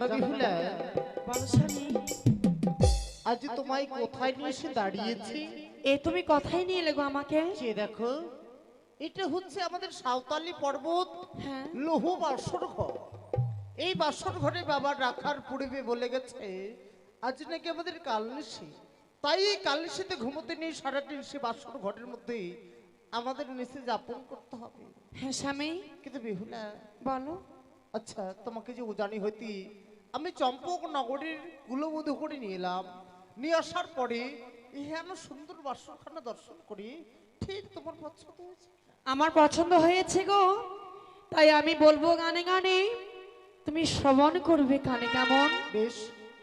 জানাবি? হুলা বলো আজ তোমায় কোথায় নিয়ে এসে দাঁড়িয়েছি? এ তুমি কথাই নিয়ে এলে গো আমাকে। যে দেখো এটা হচ্ছে আমাদের সাঁওতালি পর্বত হ্যাঁ। লৌহ বাসর ঘর। এই বাসর ঘরে বাবা রাখার পূর্বে বলে গেছে আজ নাকি আমাদের কালনিশি তাই এই কালনিশিতে ঘুমোতে নিয়ে সারাদিন সে বাসর ঘরের মধ্যে আমাদের নিচে যাপন করতে হবে। হ্যাঁ স্বামী। কিন্তু বেহুলা বলো। আচ্ছা তোমাকে যে উজানি হইতি আমি চম্পক নগরীর কুলবোধ করে নিয়ে এলাম নিয়ে আসার পরে এমন সুন্দর বাসরখানা দর্শন করি। ঠিক তোমার পছন্দ হয়েছে? আমার পছন্দ হয়েছে গো। তাই আমি বলব গানে গানে তুমি শ্রবণ করবে কানে কেমন? বেশ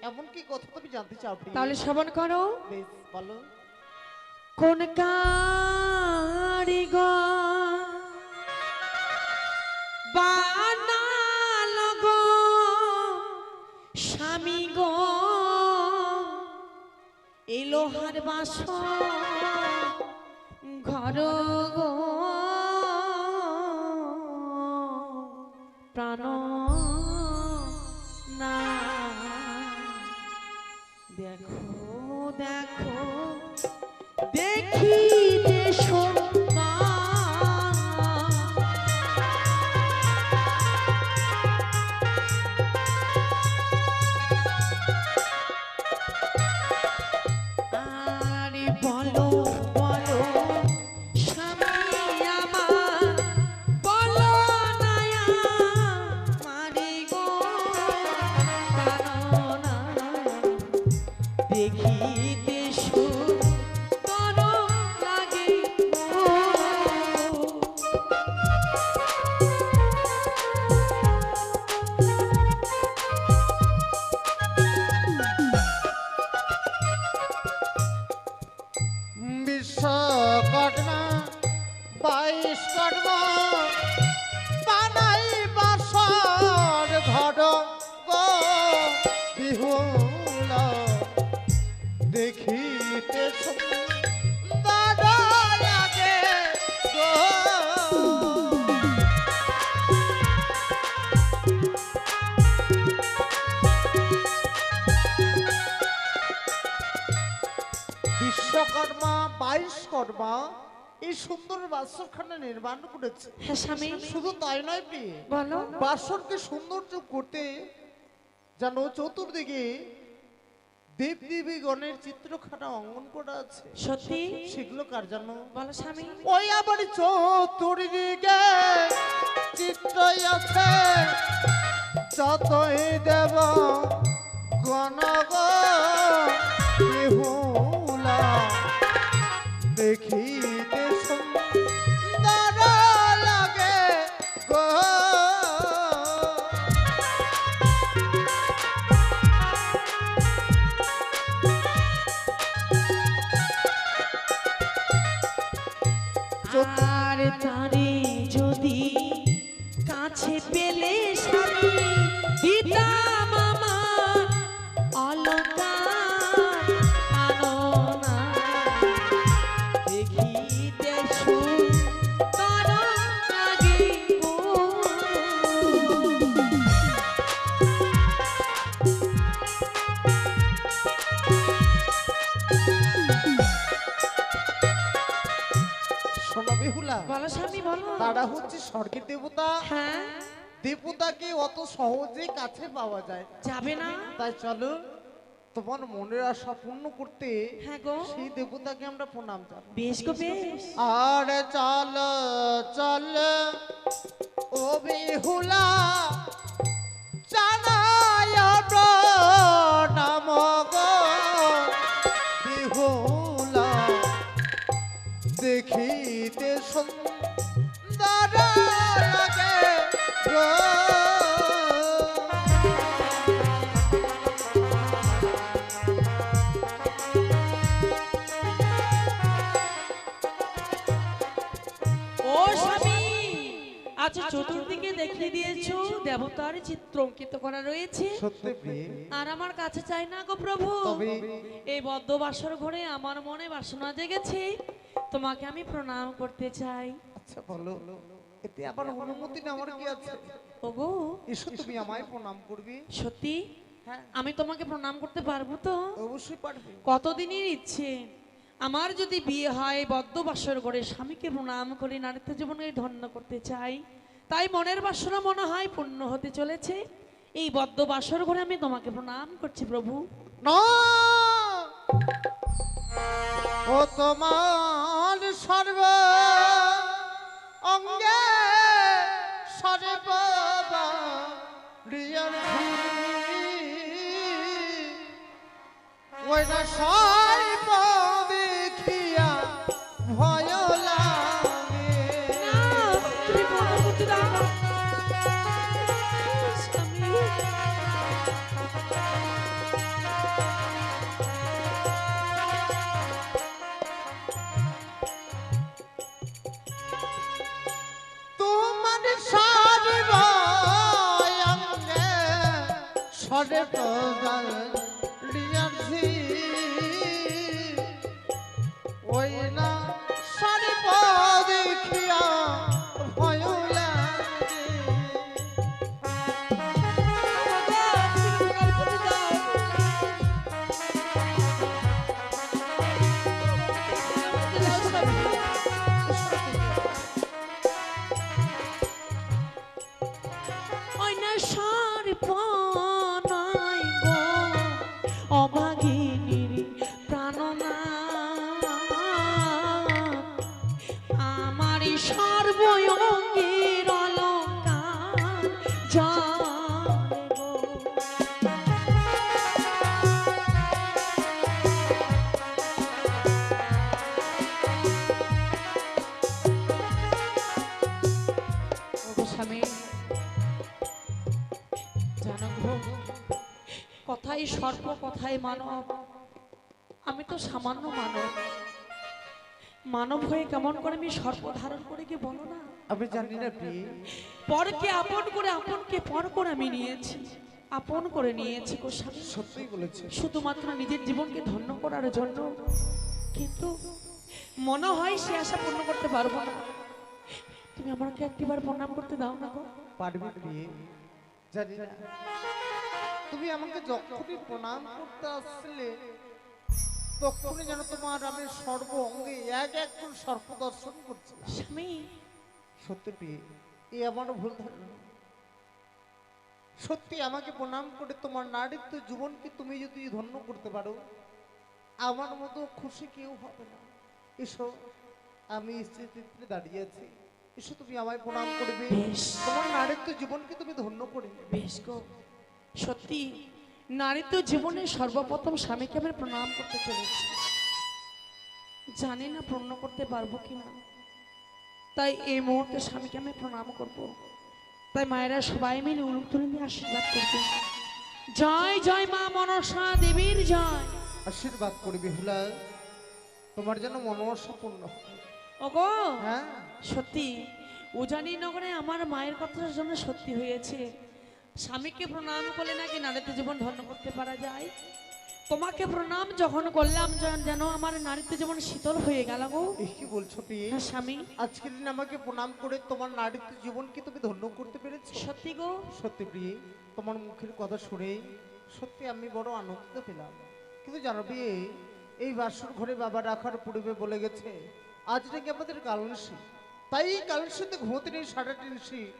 এমন কি কথা তুমি জানতে চাও তাহলে শ্রবণ করো। বেশ বলো। কোন কারিগর বানালো স্বামী গো। এই বাস ঘর গো। প্রাণ না। দেখো দেখো। বিশ্বকর্মা বাইশ কর্মা ঘট গো বিহুলা দেখিতে সুন্দর বাইশ কর্মা এই সুন্দর বাসরখানা নির্মাণ করেছে। হ্যাঁ স্বামী। শুধু তাই নয় প্রিয় বলো। বাসরকে সৌন্দর্য করতে যেন চতুর্দিকে দেব দেবী গণের চিত্রখানা অঙ্কন করা আছে। সত্যি? সেগুলো কার জানো বলো স্বামী। ওই আবার চতুর্দিকে চিত্র আছে। যতই দেব গণগ স্বর্গের দেবতা? হ্যাঁ। দেবতাকে অত সহজে কাছে পাওয়া যায়। যাবে না। তাই চলো তোমার মনের আশা পূর্ণ করতে হ্যাঁ সেই দেবতাকে আমরা প্রণাম জানাই। বেশ গো বেশ। আর চল চল ও বিহুলা দেবতার চিত্র অঙ্কিত করা রয়েছে। আর আমার কাছে চাই না গো প্রভু। এই বদ্ধ বাসর ঘরে আমার মনে বাসনা জেগেছে। তোমাকে আমি প্রণাম করতে চাই। আচ্ছা বলো। এতে আবার অনুমতি নেওয়ার কি আছে? ওগো। এসো তুমি আমায় প্রণাম করবে। সত্যি? হ্যাঁ। আমি তোমাকে প্রণাম করতে পারব তো? অবশ্যই পারবে। কতদিনের ইচ্ছে? আমার যদি বিয়ে হয় বদ্ধ বাসর ঘরে স্বামীকে প্রণাম করে নারীত্ব জীবনকে ধন্য করতে চাই। তাই মনের বাসনা মনে হয় পূর্ণ হতে চলেছে। এই বদ্ধ বাসর ঘরে আমি তোমাকে প্রণাম করছি, প্রভু। ও তোমার সর্ব অঙ্গে সর্ব ওই না সর্ব সর্ব লিয়াছি ওই না সর্ব দেখিয়া ভয় লাগে। তুমি কথাই সর্ব কথায় মানব। আমি তো সামান্য মানব। মানব হয়ে কেমন করে আমি সর্প ধারণ করে কি বলো না? আমি জানি না প্রিয় পরকে আপন করে আপনকে পর করে আমি নিয়েছি। আপন করে নিয়েছি গো স্বামী। সত্যিই বলেছে। শুধুমাত্র নিজের জীবনকে ধন্য করার জন্য। কিন্তু মনে হয় সে আশা পূর্ণ করতে পারব না। তুমি আমাকে একটিবার প্রণাম করতে দাও না গো। পারবি প্রিয় জানি না। তুমি আমাকে যখনই প্রণাম করতে আসলে তখনই যেন তোমার আমি সর্ব অঙ্গে এক এক করে সর্প দর্শন করছিলাম স্বামী। সত্যি প্রিয় এই আমার ভুল ধারণা। সত্যি আমাকে প্রণাম করে তোমার নারীত্ব জীবনকে তুমি যদি ধন্য করতে পারো আমার মতো খুশি কেউ হবে না। এসো আমি স্থিতিতে দাঁড়িয়ে আছি। এসো তুমি আমায় প্রণাম করবে। তোমার নারীত্ব জীবনকে তুমি ধন্য করে বেশ গো। সত্যি নারী তো জীবনে সর্বপ্রথম স্বামীকে আমি প্রণাম করতে চলেছি। জানি না পূর্ণ করতে পারব কিনা। তাই এই মুহূর্তে স্বামীকে আমি প্রণাম করব। তাই মায়েরা সবাই মিলে উলুক তুলে নিয়ে আশীর্বাদ করবে। জয় জয় মা মনসা দেবীর জয়। আশীর্বাদ করবে হুলা তোমার যেন মনোরসা পূর্ণ। ওগো হ্যাঁ। সত্যি উজানি নগরে আমার মায়ের কথার জন্য সত্যি হয়েছে। স্বামীকে প্রণাম করলে নাকি নারীতে জীবন ধন্য করতে পারা যায়? তোমাকে প্রণাম যখন করলাম যেন- আমার নারীতে জীবন শীতল হয়ে গেল গো। কি বলছো প্রিয়ে হ্যাঁ, স্বামী। আজকের দিন আমাকে প্রণাম করে তোমার নারীত্ব জীবনকে তুমি ধন্য করতে পেরেছ? সত্যি গো। সত্যি প্রিয়ে তোমার মুখের কথা শুনে সত্যি আমি বড় আনন্দিত পেলাম। কিন্তু জানো বিয়ে এই বাসর ঘরে বাবা রাখার পূর্বে বলে গেছে আজ নাকি আমাদের কালনসি তাই কালনসিতে ঘুমোতে নেই সাড়ে তিনশি।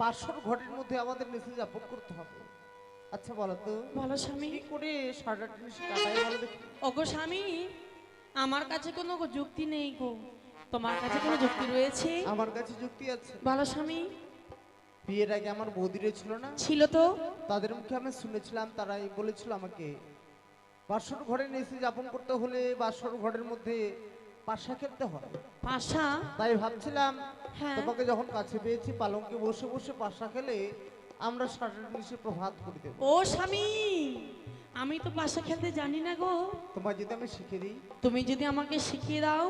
বাসর ঘরের মধ্যে আমাদের মেসেজ আপন করতে হবে। আচ্ছা বলো তো। বলো স্বামী। কি করে সাড়ে তিনশি কাটাই বলো দেখি? ওগো স্বামী আমার কাছে কোনো যুক্তি নেই গো। তোমার কাছে কোনো যুক্তি রয়েছে? আমার কাছে যুক্তি আছে। বলো স্বামী। বিয়ের আগে আমার বৌদিরে ছিল না? ছিল তো? তাদের মুখে আমি শুনেছিলাম তারাই বলেছিল আমাকে বাসর ঘরে নিচে যাপন করতে হলে বাসর ঘরের মধ্যে পাশা খেলতে হয়। পাশা? তাই ভাবছিলাম হ্যাঁ। তোমাকে যখন কাছে পেয়েছি পালঙ্কে বসে বসে পাশা খেলে আমরা সারাটা নিশে প্রভাত করে দেবো। ও স্বামী আমি তো পাশা খেলতে জানি না গো। তোমার যদি আমি শিখে দিই? তুমি যদি আমাকে শিখিয়ে দাও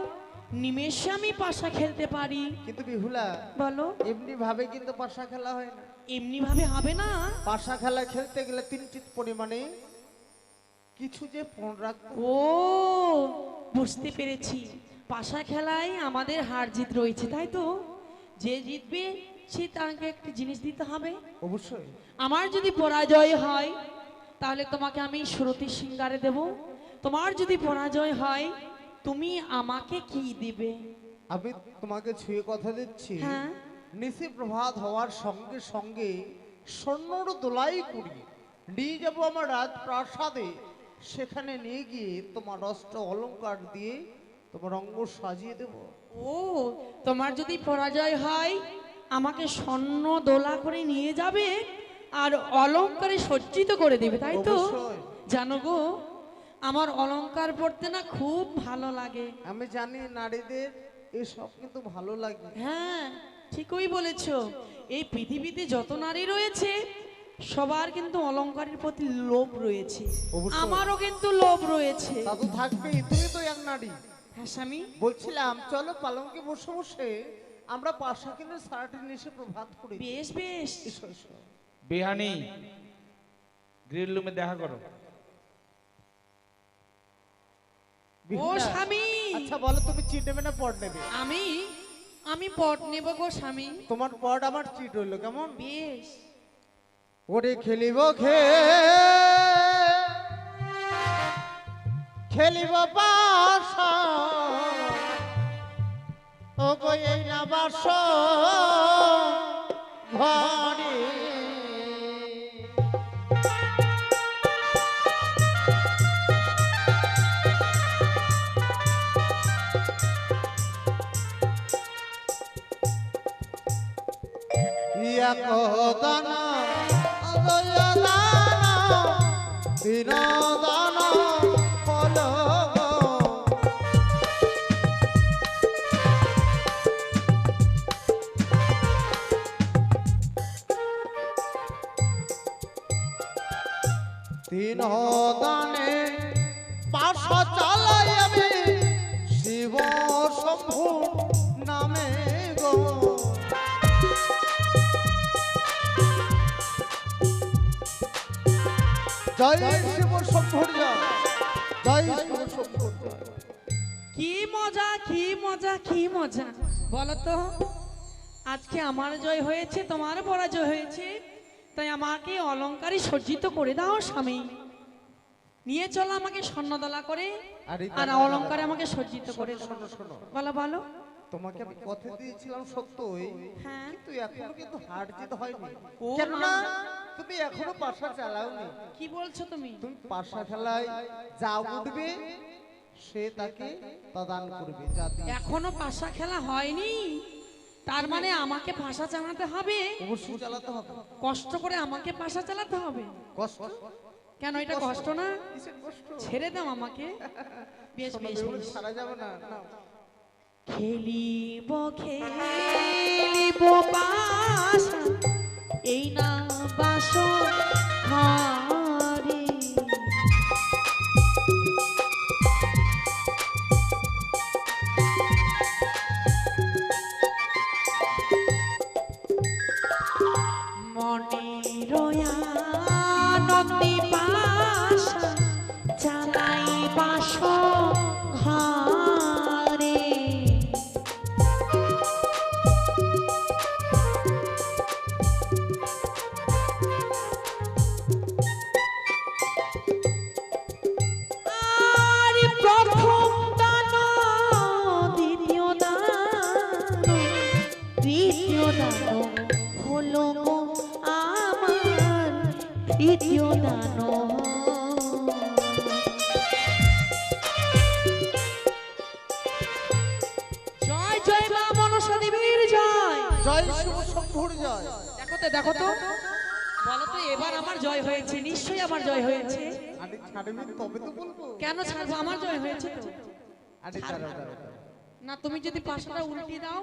নিমেষে আমি পাশা খেলতে পারি। কিন্তু বিহুলা বলো। এমনি ভাবে কিন্তু পাশা খেলা হয় না। এমনি ভাবে হবে না? পাশা খেলা খেলতে গেলে তিনটি পরিমাণে কিছু যে ফোন রাখব। ও বুঝতে পেরেছি। পাশা খেলায় আমাদের হার জিত রয়েছে তাই তো? যে জিতবে সে তাকে একটা জিনিস দিতে হবে। অবশ্যই। আমার যদি পরাজয় হয় তাহলে তোমাকে আমি সুরতি সিঙ্গারে দেব। তোমার যদি পরাজয় হয় তুমি আমাকে কি দিবে? আমি তোমাকে ছুঁয়ে কথা দিচ্ছি। হ্যাঁ। নিশি প্রভাত হওয়ার সঙ্গে সঙ্গে স্বর্ণর দোলাই করি। নিয়ে যাব আমার রাজ প্রাসাদে সেখানে নিয়ে গিয়ে তোমার অস্ত্র অলংকার দিয়ে তোমার অঙ্গ সাজিয়ে দেব। ও তোমার যদি পরাজয় হয় আমাকে স্বর্ণ দোলা করে নিয়ে যাবে আর অলংকারে সজ্জিত করে দেবে তাই তো? জানো গো আমার অলংকার পড়তে না খুব ভালো লাগে। আমি জানি নারীদের এসব কিন্তু ভালো লাগে। হ্যাঁ ঠিকই বলেছ। এই পৃথিবীতে যত নারী রয়েছে সবার কিন্তু অলংকারের প্রতি লোভ রয়েছে। আমারও কিন্তু লোভ রয়েছে। তা তো থাকবেই তুমি তো এক নারী। হ্যাঁ স্বামী। বলছিলাম চলো পালঙ্কে বসে বসে আমরা পাশা কিনে সারাটি নিশে প্রভাত করি বেশ বেশ। এসো এসো। বিহানি গ্রিল রুমে দেখা করো। ও স্বামী। আচ্ছা বলো তুমি চিট নেবে না পট নেবে? আমি? আমি পট নেব গো স্বামী। তোমার পট আমার চিট হইল কেমন? বেশ। ওরে খেলিব খে। খেলিব পাশা ও এই না বাস। দানা দিন পাঁচশো চালাই আমি জয় শিব শম্ভুর জয় জয় শিব শম্ভুর জয় কি মজা কি মজা কি মজা। বলো তো আজকে আমার জয় হয়েছে তোমার পরাজয় হয়েছে। তাই আমাকে অলংকারে সজ্জিত করে দাও স্বামী। নিয়ে চলো আমাকে স্বর্ণদলা করে আর অলংকারে আমাকে সজ্জিত করে বলো বলো। তোমাকে আমি কথা দিয়েছিলাম সত্যই হ্যাঁ। কিন্তু এখনও কিন্তু হার জিত হয়নি। কেননা। তুমি এখনও পাশা চালাওনি। কি বলছো তুমি? তুমি পাশা খেলায় যা উঠবে সে তাকে প্রদান করবে এখনও পাশা খেলা হয়নি? তার মানে আমাকে পাশা চালাতে হবে? অবশ্যই চালাতে হবে। কষ্ট করে আমাকে পাশা চালাতে হবে? কষ্ট। কেন এটা কষ্ট। না? ছেড়ে দাও আমাকে। বেশ শোনো, বেশ সারা যাবে না না খেলিব খেলিব বাসা এই না বাস জয় শিব শম্ভুর জয়। দেখো তো দেখো তো। বলো তো এবার আমার জয় হয়েছে নিশ্চয়ই আমার জয় হয়েছে। আরে ছাড়বি তবে তো বলব। কেন ছাড়বো? আমার জয় হয়েছে তো। আরে দাঁড়াও। না তুমি যদি পাশাটা উল্টে দাও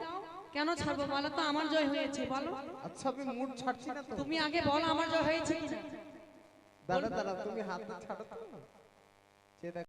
কেন ছাড়বো বলো তো? আমার জয় হয়েছে বলো। আচ্ছা আমি মুড ছাড়ছি না তো। তুমি আগে বলো আমার জয় হয়েছে কিনা? দাঁড়া দাঁড়া তুমি হাতে ছাড়ো তো।